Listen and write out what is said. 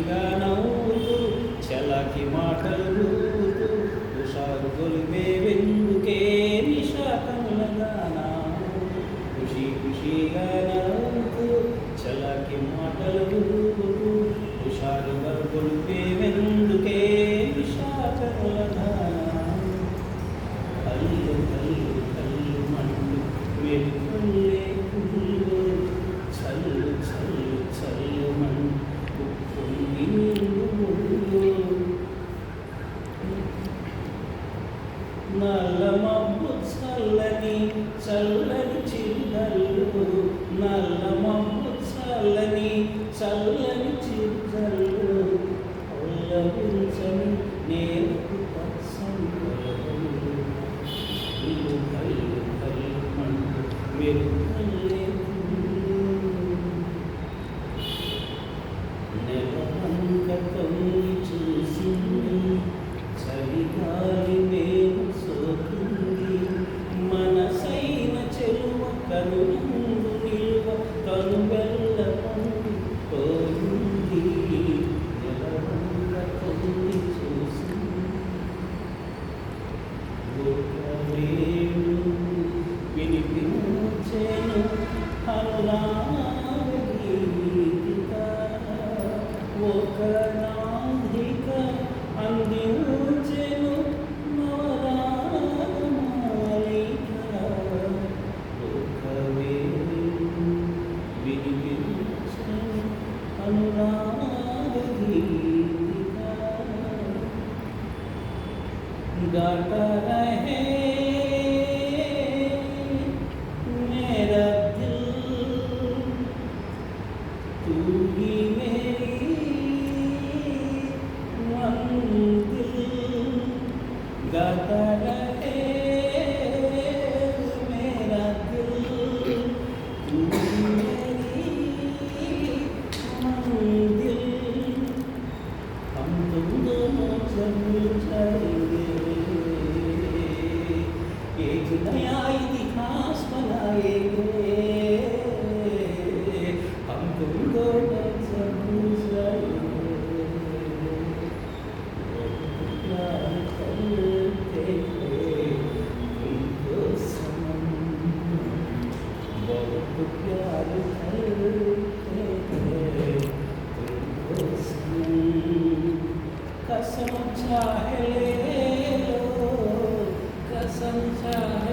ఖుషిగా నవ్వుతూ చలాకి మాటలు హుషారు గొలిమే వెందుకే నిషా ఖుషి ఖుషిగా నవ్వుతూ చలాకి మాటలు హుషారు గొలిపే వెందుకే నిషా కళ్ళు కళ్ళు కళ్ళు మండు వెలుగులే నల్ల మబ్బు చల్లని చల్లని చిరుదల్లు నల్ల మబ్బు చల్లని చల్లని చిరుదల్లు పల్లవించని నేను పచ్చని गाता रहे मेरा दिल तू ही एक नया इतिहास बनाएंगे कसम चाहे ले लो कसम चाहे